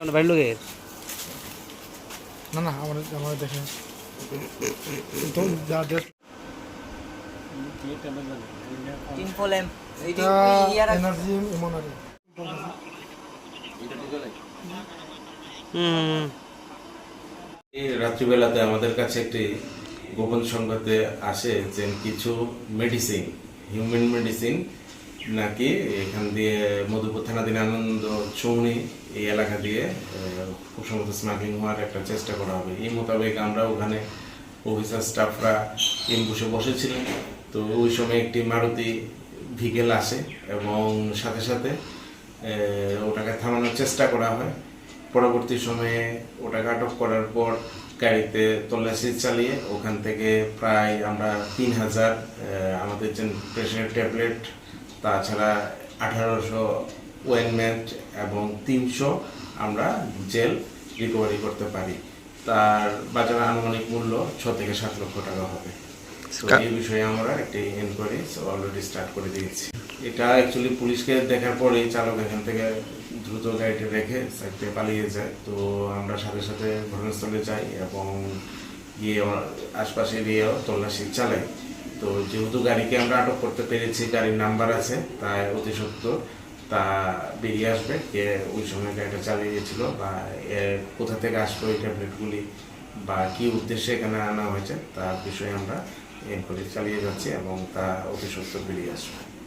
মানে বাড়ির লোকের? না না আমার আমার দেখে তো যা দেখ টিম্পল এটা এনার্জি এমন আর রাত্রিবেলাতে আমাদের কাছে একটি গোপন সংবাদে আসে যে কিছু মেডিসিন হিউম্যান মেডিসিন নাকি? এখান দিয়ে মধুপুর থানাধীন আনন্দ চৌনি এই এলাকা দিয়ে খুব স্মাগলিং হওয়ার একটা চেষ্টা করা হবে। এই মোতাবেক আমরা ওখানে অফিসার স্টাফরা এমবুসে বসেছিলেন তো ওই সময় একটি মারুতি ভিকেল আসে এবং সাথে সাথে ওটাকে থামানোর চেষ্টা করা হয়। পরবর্তী সময়ে ওটাকে আটক করার পর গাড়িতে তল্লাশি চালিয়ে ওখান থেকে প্রায় আমরা তিন হাজার আমাদের যে প্রেশার ট্যাবলেট তাছাড়া আঠারোশো ওয়েনমেন্ট এবং তিনশো আমরা জেল রিকভারি করতে পারি। তার বাজার আনুমানিক মূল্য ছ থেকে সাত লক্ষ টাকা হবে। এই বিষয়ে আমরা একটি এনকোয়ারি অলরেডি স্টার্ট করে দিয়েছি। এটা অ্যাকচুয়ালি পুলিশকে দেখার পরেই চালক এখান থেকে দ্রুত গাড়িটি রেখে সাইডে পালিয়ে যায়। তো আমরা সাথে সাথে ঘটনাস্থলে যাই এবং গিয়ে আশপাশে এরিয়াও তল্লাশি চালাই। তো যেহেতু গাড়িকে আমরা আটক করতে পেরেছি, গাড়ির নাম্বার আছে, তাই অতি সত্য তা বেরিয়ে আসবে। কে ওই সময় গাড়িটা চালিয়ে গেছিল বা এর কোথা থেকে আসলো এই ট্যাবলেটগুলি বা কি উদ্দেশ্যে এখানে আনা হয়েছে, তার বিষয়ে আমরা এরপরে চালিয়ে যাচ্ছি এবং তা অতি সত্য বেরিয়ে আসবে।